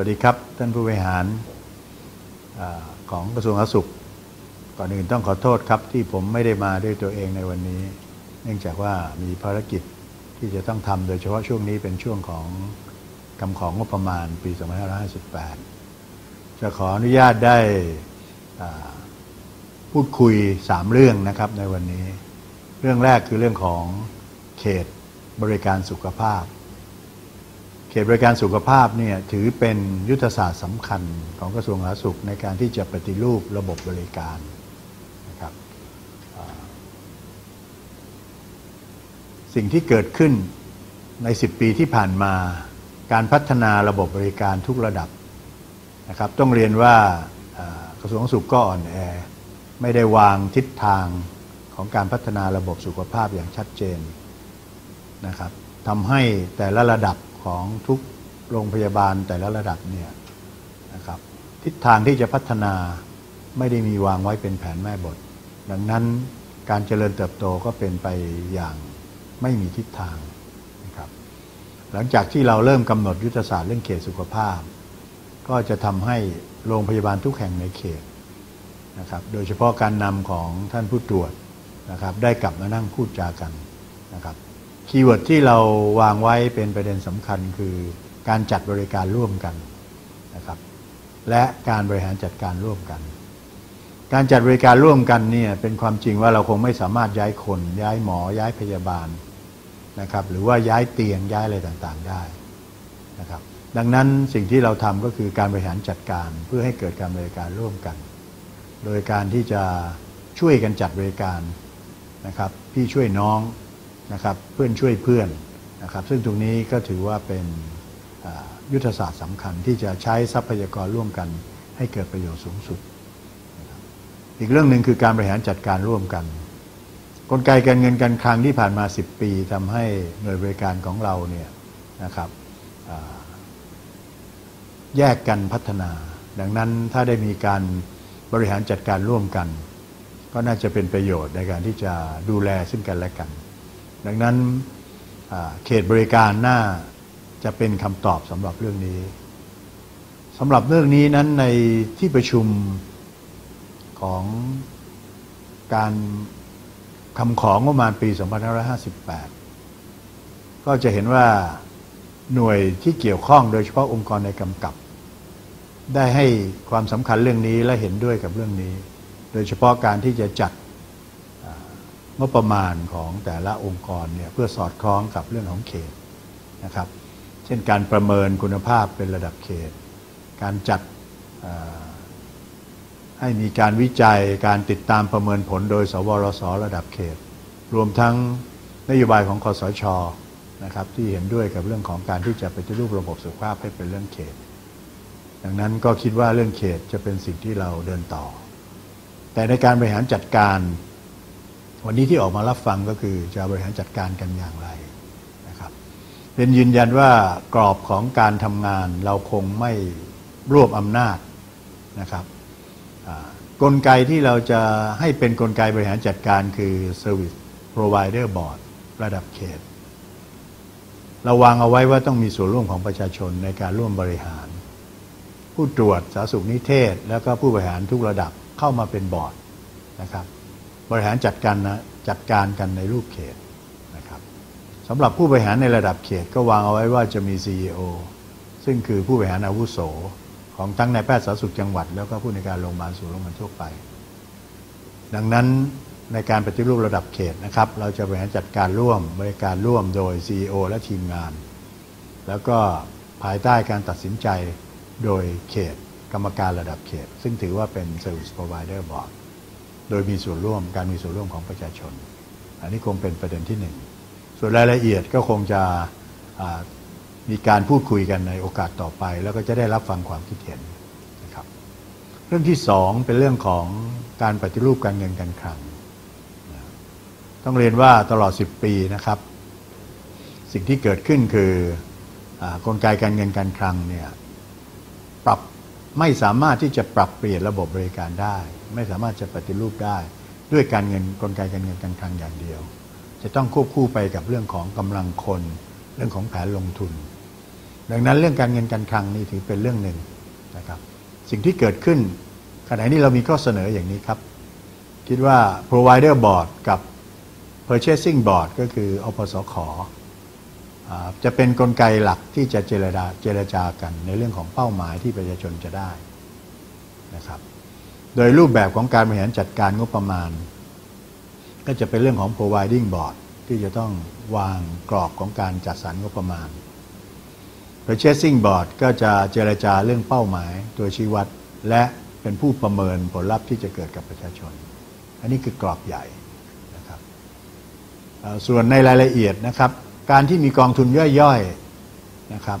วัสดีครับ ท่านผู้บริหารอของกระทรวงสาธารณสุข ก่อนอื่นต้องขอโทษครับที่ผมไม่ได้มาด้วยตัวเองในวันนี้ เนื่องจากว่ามีภารกิจที่จะต้องทำโดยเฉพาะช่วงนี้เป็นช่วงของกำของงบประมาณปี 2558 จะขออนุญาตได้พูดคุย 3 เรื่องนะครับในวันนี้ เรื่องแรกคือเรื่องของเขตบริการสุขภาพ ตบริการสุขภาพเนี่ยถือเป็นยุทธศาสตร์สำคัญของกระทรวงสาธารณสุขในการที่จะปฏิรูประบบบริการนะครับสิ่งที่เกิดขึ้นใน 10 ปีที่ผ่านมาการพัฒนาระบบบริการทุกระดับนะครับต้องเรียนว่ากระทรวงสุขก็อ่อนแอ ไม่ได้วางทิศทางของการพัฒนาระบบสุขภาพอย่างชัดเจนนะครับทำให้แต่ละระดับ ของทุกโรงพยาบาลแต่ละระดับเนี่ยนะครับทิศทางที่จะพัฒนาไม่ได้มีวางไว้เป็นแผนแม่บท ดังนั้นการเจริญเติบโตก็เป็นไปอย่างไม่มีทิศทางนะครับหลังจากที่เราเริ่มกำหนดยุทธศาสตร์เรื่องเขตสุขภาพ ก็จะทำให้โรงพยาบาลทุกแห่งในเขตนะครับโดยเฉพาะการนำของท่านผู้ตรวจนะครับได้กลับมานั่งพูดจากันนะครับ คีย์เวิร์ดที่เราวางไว้เป็นประเด็นสำคัญคือการจัดบริการร่วมกันนะครับและการบริหารจัดการร่วมกัน การจัดบริการร่วมกันเนี่ยเป็นความจริงว่าเราคงไม่สามารถย้ายคน ย้ายหมอ ย้ายพยาบาลนะครับหรือว่าย้ายเตียงย้ายอะไรต่างๆได้นะครับดังนั้นสิ่งที่เราทำก็คือการบริหารจัดการเพื่อให้เกิดการบริการร่วมกัน โดยการที่จะช่วยกันจัดบริการนะครับพี่ช่วยน้อง นะครับเพื่อนช่วยเพื่อนนะครับซึ่งตรงนี้ก็ถือว่าเป็นยุทธศาสตร์สำคัญที่จะใช้ทรัพยากรร่วมกันให้เกิดประโยชน์สูงสุด อีกเรื่องหนึ่งคือการบริหารจัดการร่วมกัน กลไกการเงินการคลังที่ผ่านมา 10 ปีทำให้หน่วยบริการของเราเนี่ยนะครับแยกกันพัฒนา ดังนั้นถ้าได้มีการบริหารจัดการร่วมกัน ก็น่าจะเป็นประโยชน์ในการที่จะดูแลซึ่งกันและกัน ดังนั้นเขตบริการน่าจะเป็นคำตอบสำหรับเรื่องนี้สำหรับเรื่องนี้นั้นในที่ประชุมของการคำของงบประมาณปี 2558 ก็จะเห็นว่าหน่วยที่เกี่ยวข้องโดยเฉพาะองค์กรในกำกับ ได้ให้ความสำคัญเรื่องนี้และเห็นด้วยกับเรื่องนี้ โดยเฉพาะการที่จะจัด งบประมาณของแต่ละองค์กรเนี่ยเพื่อสอดคล้องกับเรื่องของเขตนะครับ เช่นการประเมินคุณภาพเป็นระดับเขต การจัดให้มีการวิจัยการติดตามประเมินผลโดย สวรสระดับเขต รวมทั้งนโยบายของคอสชนะครับที่เห็นด้วยกับเรื่องของการที่จะไปฏิรูประบบสุขภาพให้เป็นเรื่องเขต ดังนั้นก็คิดว่าเรื่องเขตจะเป็นสิ่งที่เราเดินต่อ แต่ในการบริหารจัดการ วันนี้ที่ออกมารับฟังก็คือจะบริหารจัดการกันอย่างไรนะครับ เป็นยืนยันว่ากรอบของการทำงานเราคงไม่รวบอำนาจนะครับกลไกที่เราจะให้เป็นกลไกบริหารจัดการคือ Service Provider Board ระดับเขตเราวางเอาไว้ว่าต้องมีส่วนร่วมของประชาชนในการร่วมบริหาร ผู้ตรวจสาธารณสุขนิเทศ แล้วก็ผู้บริหารทุกระดับเข้ามาเป็นบอร์ดนะครับ บริหารจัดการนะจัดการกันในรูปเขตนะครับสำหรับผู้บริหารในระดับเขตก็วางเอาไว้ว่าจะมี CEO ซึ่งคือผู้บริหารอาวุโส ของทั้งในแพทย์สาธารณสุขจังหวัด แล้วก็ผู้ในการโรงพยาบาลส่วนย์โรงพยาบาลทั่วไป ดังนั้นในการปฏิรูประดับเขตนะครับเราจะบริหารจัดการร่วมบริการร่วมโดย CEO และทีมงาน แล้วก็ภายใต้การตัดสินใจโดยเขตกรรมการระดับเขต ซึ่งถือว่าเป็น Service Provider Board โดยมีส่วนร่วมการมีส่วนร่วมของประชาชน อันนี้คงเป็นประเด็นที่หนึ่งส่วนรายละเอียดก็คงจะมีการพูดคุยกันในโอกาสต่อไป แล้วก็จะได้รับฟังความคิดเห็นนะครับ เรื่องที่สองเป็นเรื่องของการปฏิรูปการเงินการคลังนะต้องเรียนว่าตลอด 10 ปีนะครับ สิ่งที่เกิดขึ้นคืออกลไกการเงินการคลังเนี่ย ไม่สามารถที่จะปรับเปลี่ยนระบบบริการได้ ไม่สามารถจะปฏิรูปได้ ด้วยการเงินกลไกการเงินการคลังอย่างเดียว จะต้องควบคู่ไปกับเรื่องของกำลังคน เรื่องของแผนลงทุน ดังนั้นเรื่องการเงินการคลังนี่ถือเป็นเรื่องหนึ่งนะครับ สิ่งที่เกิดขึ้นขณะนี้เรามีข้อเสนออย่างนี้ครับ คิดว่า provider board กับ purchasing board ก็คืออปสขอ จะเป็นนกลไกหลักที่จะเจรจาเจรจากันในเรื่องของเป้าหมายที่ประชาชนจะได้นะครับ โดยรูปแบบของการบริหารจัดการงบประมาณ ก็จะเป็นเรื่องของ providing board ที่จะต้องวางกรอบของการจัดสรรงบประมาณ purchasing board ก็จะเจรจาเรื่องเป้าหมายตัวชี้วัด และเป็นผู้ประเมินผลลัพธ์ที่จะเกิดกับประชาชน อันนี้คือกรอบใหญ่นะครับส่วนในรายละเอียดนะครับ การที่มีกองทุนย่อยๆนะครับ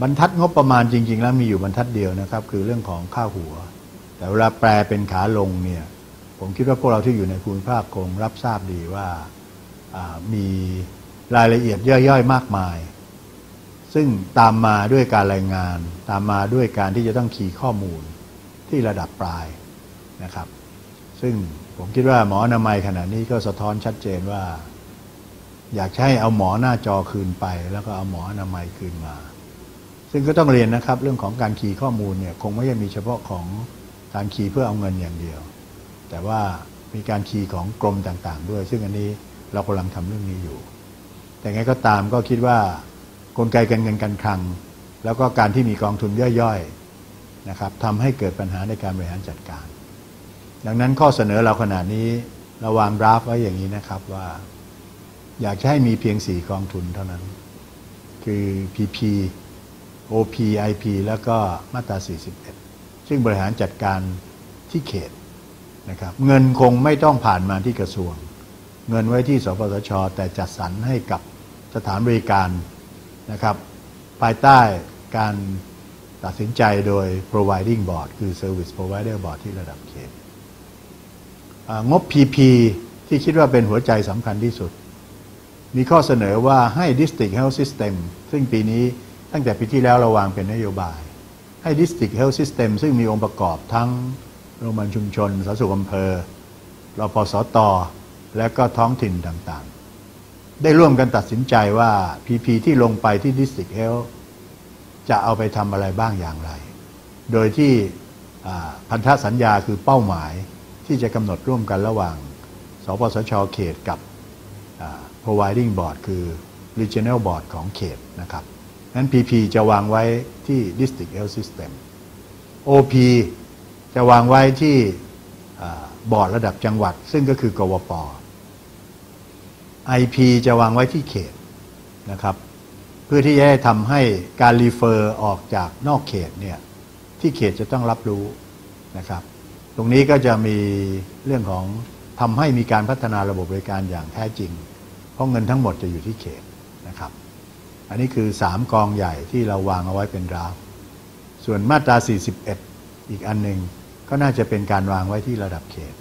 บรรทัดงบประมาณจริง ๆ แล้วมีอยู่บรรทัดเดียวนะครับ คือเรื่องของค่าหัว แต่เวลาแปลเป็นขาลงเนี่ยผมคิดว่าพวกเราที่อยู่ในภูมิภาคคงรับทราบดีว่ามีรายละเอียดย่อยๆ มากมาย ซึ่งตามมาด้วยการรายงาน ตามมาด้วยการที่จะต้องคีข้อมูลที่ระดับปลายนะครับ ซึ่งผมคิดว่าหมออนามัยขณะนี้ก็สะท้อนชัดเจนว่า อยากให้เอาหมอหน้าจอคืนไป แล้วก็เอาหมออนามัยคืนมา ซึ่งก็ต้องเรียนนะครับ เรื่องของการคีย์ข้อมูลเนี่ยคงไม่ใช่มีเฉพาะของการคีย์เพื่อเอาเงินอย่างเดียว แต่ว่ามีการคีย์ของกรมต่างๆ ด้วย ซึ่งอันนี้เรากำลังทำเรื่องนี้อยู่ แต่ไงก็ตามก็คิดว่ากลไกการเงินการคลัง แล้วก็การที่มีกองทุนย่อยๆนะครับทำให้เกิดปัญหาในการบริหารจัดการ ดังนั้นข้อเสนอเราขนาดนี้เราวางราฟไว้อย่างนี้นะครับว่า อยากจะให้มีเพียงสี่กองทุนเท่านั้น คือ PP OP IP แล้วก็มาตรา 41 ซึ่งบริหารจัดการที่เขตนะครับเงินคงไม่ต้องผ่านมาที่กระทรวง เงินไว้ที่สปสช แต่จัดสรรให้กับสถานบริการนะครับ ภายใต้การตัดสินใจโดย providing board คือ service provider board ที่ระดับเขตงบ PP ที่คิดว่าเป็นหัวใจสำคัญที่สุด มีข้อเสนอว่าให้ District Health System ซึ่งปีนี้ตั้งแต่ปีที่แล้วเราวางเป็นนโยบาย ให้ District Health System ซึ่งมีองค์ประกอบทั้งโรงพยาบาลชุมชนสาธารณสุขอำเภอรพสตและก็ท้องถิ่นต่างๆ ได้ร่วมกันตัดสินใจว่า PP ที่ลงไปที่ District Health จะเอาไปทำอะไรบ้างอย่างไร โดยที่พันธสัญญาคือเป้าหมายที่จะกำหนดร่วมกันระหว่าง สปสชเขตกับ providing board คือ regional board ของเขตนะครับนั้น PP จะวางไว้ที่ district health system OP จะวางไว้ที่บอร์ดระดับจังหวัด ซึ่งก็คือกวป IP จะวางไว้ที่เขตนะครับ เพื่อที่จะได้ทำให้การรีเฟอร์ออกจากนอกเขตเนี่ยที่เขตจะต้องรับรู้นะครับ ตรงนี้ก็จะมีเรื่องของทำให้มีการพัฒนาระบบบริการอย่างแท้จริง ราะเงินทั้งหมดจะอยู่ที่เขตนะครับ อันนี้คือ 3 กองใหญ่ที่เราวางเอาไว้เป็นราฟส่วนมาตรา 41 อีกอันหนึ่งก็น่าจะเป็นการวางไว้ที่ระดับเขต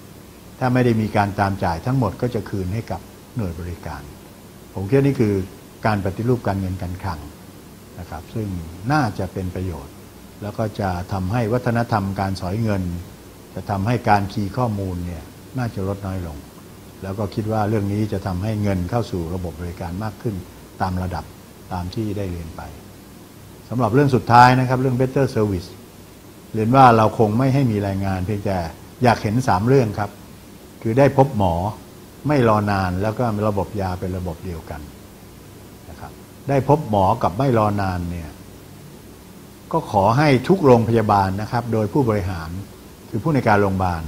ถ้าไม่ได้มีการตามจ่ายทั้งหมดก็จะคืนให้กับหน่วยบริการ ผมคิดว่านี่คือการปฏิรูปการเงินการคลังนะครับ ซึ่งน่าจะเป็นประโยชน์ แล้วก็จะทำให้วัฒนธรรมการสอยเงิน จะทำให้การคีย์ข้อมูลเนี่ยน่าจะลดน้อยลง แล้วก็คิดว่าเรื่องนี้จะทำให้เงินเข้าสู่ระบบบริการมากขึ้นตามระดับตามที่ได้เรียนไปสำหรับเรื่องสุดท้ายนะครับเรื่อง better service เรียนว่าเราคงไม่ให้มีรายงานเพียงแต่อยากเห็นสามเรื่องครับ คือได้พบหมอไม่รอนานแล้วก็ระบบยาเป็นระบบเดียวกันนะครับได้พบหมอกับไม่รอนานเนี่ยก็ขอให้ทุกโรงพยาบาลนะครับ โดยผู้บริหารคือผู้ในการโรงพยาบาล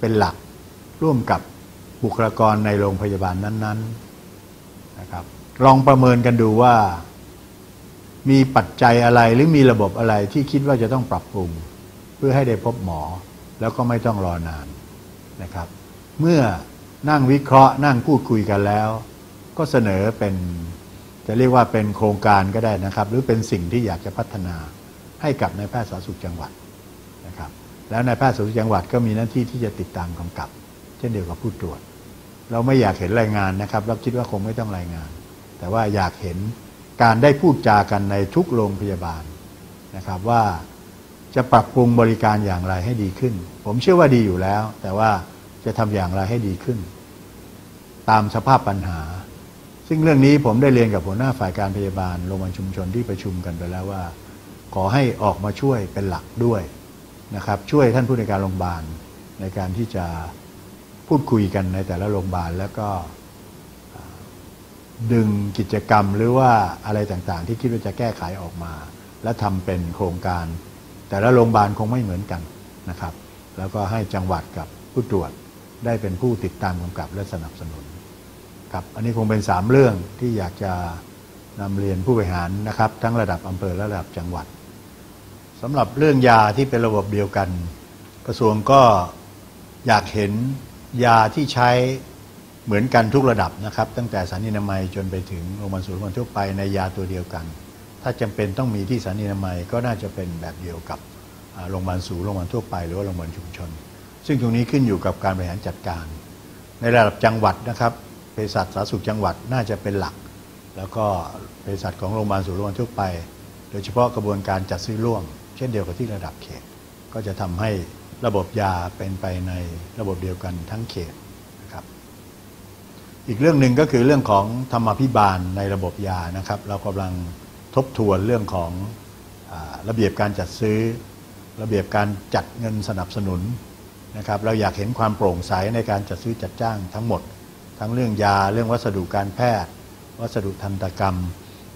เป็นหลักร่วมกับ บุคลากรในโรงพยาบาลนั้นๆนะครับ ลองประเมินกันดูว่ามีปัจจัยอะไรหรือมีระบบอะไรที่คิดว่าจะต้องปรับปรุง เพื่อให้ได้พบหมอแล้วก็ไม่ต้องรอนานนะครับ เมื่อนั่งวิเคราะห์นั่งพูดคุยกันแล้ว ก็เสนอเป็นจะเรียกว่าเป็นโครงการก็ได้นะครับ หรือเป็นสิ่งที่อยากจะพัฒนาให้กับนายแพทย์สาธารณสุขจังหวัดนะครับ แล้วนายแพทย์สาธารณสุขจังหวัดก็มีหน้าที่ที่จะติดตามกำกับ เช่นเดียวกับผู้ตรวจ เราไม่อยากเห็นรายงานนะครับเราคิดว่าคงไม่ต้องรายงาน แต่ว่าอยากเห็นการได้พูดจากันในทุกโรงพยาบาลนะครับว่าจะปรับปรุงบริการอย่างไรให้ดีขึ้น ผมเชื่อว่าดีอยู่แล้ว แต่ว่าจะทำอย่างไรให้ดีขึ้น ตามสภาพปัญหา ซึ่งเรื่องนี้ผมได้เรียนกับหัวหน้าฝ่ายการพยาบาลโรงพยาบาลชุมชนที่ประชุมกันไปแล้วว่า ขอให้ออกมาช่วยเป็นหลักด้วยนะครับ ช่วยท่านผู้ในการโรงพยาบาลในการที่จะ พูดคุยกันในแต่ละโรงพยาบาลแล้วก็ดึงกิจกรรมหรือว่าอะไรต่างๆ ที่คิดว่าจะแก้ไขออกมา และทำเป็นโครงการ แต่ละโรงพยาบาลคงไม่เหมือนกันนะครับ แล้วก็ให้จังหวัดกับผู้ตรวจได้เป็นผู้ติดตามกำกับและสนับสนุนครับอันนี้คงเป็นสามเรื่องที่อยากจะนำเรียนผู้บริหารนะครับ ทั้งระดับอำเภอและระดับจังหวัดสำหรับเรื่องยาที่เป็นระบบเดียวกัน กระทรวงก็อยากเห็น ยาที่ใช้เหมือนกันทุกระดับนะครับ ตั้งแต่สถานีนามัยจนไปถึงโรงพยาบาลศูนย์โรงพยาบาลทั่วไปในยาตัวเดียวกัน ถ้าจำเป็นต้องมีที่สถานีนามัยก็น่าจะเป็นแบบเดียวกับโรงพยาบาลศูนย์โรงพยาบาลทั่วไป หรือว่าโรงพยาบาลชุมชน ซึ่งตรงนี้ขึ้นอยู่กับการบริหารจัดการ ในระดับจังหวัดนะครับเภสัชสาธารณสุขจังหวัดน่าจะเป็นหลัก แล้วก็เภสัชของโรงพยาบาลศูนย์โรงพยาบาลทั่วไป โดยเฉพาะกระบวนการจัดซื้อร่วม เช่นเดียวกับที่ระดับเขต ก็จะทำให้ ระบบยาเป็นไปในระบบเดียวกันทั้งเขตนะครับ อีกเรื่องหนึ่งก็คือเรื่องของธรรมาภิบาลในระบบยานะครับ เรากำลังทบทวนเรื่องของอระเบียบการจัดซื้อ ระเบียบการจัดเงินสนับสนุนนะครับ เราอยากเห็นความโปร่งใสในการจัดซื้อจัดจ้างทั้งหมด ทั้งเรื่องยาเรื่องวัสดุการแพทย์ วัสดุทันตกรรม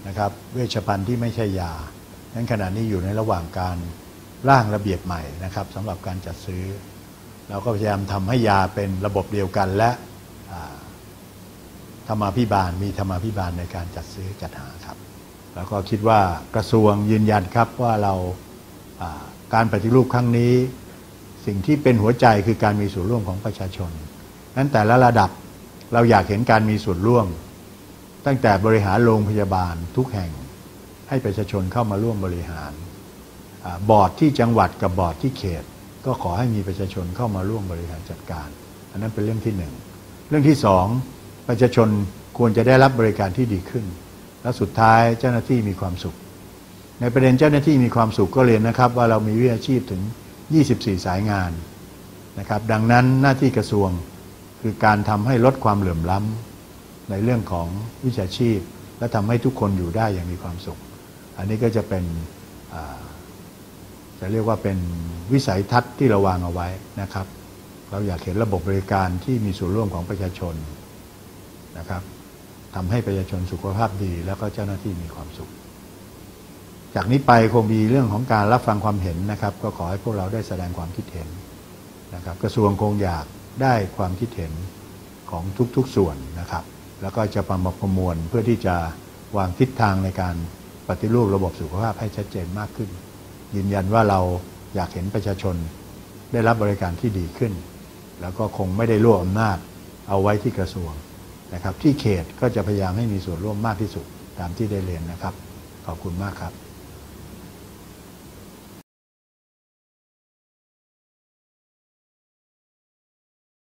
นะครับ เวชภัณฑ์ที่ไม่ใช่ยานั้นขณะนี้อยู่ในระหว่างการ ร่างระเบียบใหม่นะครับสำหรับการจัดซื้อ เราก็พยายามทำให้ยาเป็นระบบเดียวกันและธรรมาภิบาลมีธรรมาภิบาลในการจัดซื้อจัดหาครับ แล้วก็คิดว่ากระทรวงยืนยันครับว่าเราการปฏิรูปครั้งนี้ สิ่งที่เป็นหัวใจคือการมีส่วนร่วมของประชาชนนั้นแต่ละระดับเราอยากเห็นการมีส่วนร่วม ตั้งแต่บริหารโรงพยาบาลทุกแห่งให้ประชาชนเข้ามาร่วมบริหาร บอร์ดที่จังหวัดกับบอร์ดที่เขต ก็ขอให้มีประชาชนเข้ามาร่วมบริหารจัดการ อันนั้นเป็นเรื่องที่หนึ่งเรื่องที่สองประชาชนควรจะได้รับบริการที่ดีขึ้น และสุดท้ายเจ้าหน้าที่มีความสุข ในประเด็นเจ้าหน้าที่มีความสุขก็เรียนนะครับ ว่าเรามีวิชาชีพถึง 24 สายงานนะครับดังนั้นหน้าที่กระทรวงคือการทำให้ลดความเหลื่อมล้ำในเรื่องของวิชาชีพ และทำให้ทุกคนอยู่ได้อย่างมีความสุข อันนี้ก็จะเป็นอ่า จะเรียกว่าเป็นวิสัยทัศน์ที่เราวางเอาไว้นะครับ เราอยากเห็นระบบบริการที่มีส่วนร่วมของประชาชนนะครับทำให้ประชาชนสุขภาพดี แล้วก็เจ้าหน้าที่มีความสุข จากนี้ไปคงมีเรื่องของการรับฟังความเห็นนะครับ ก็ขอให้พวกเราได้แสดงความคิดเห็นนะครับ กระทรวงคงอยากได้ความคิดเห็นของทุกๆส่วนนะครับ แล้วก็จะประมวลประมวลเพื่อที่จะวางทิศทางในการปฏิรูประบบสุขภาพให้ชัดเจนมากขึ้น ยืนยันว่าเราอยากเห็นประชาชนได้รับบริการที่ดีขึ้น แล้วก็คงไม่ได้รวบอำนาจเอาไว้ที่กระทรวงนะครับ ที่เขตก็จะพยายามให้มีส่วนร่วมมากที่สุดตามที่ได้เรียนนะครับ ขอบคุณมากครับ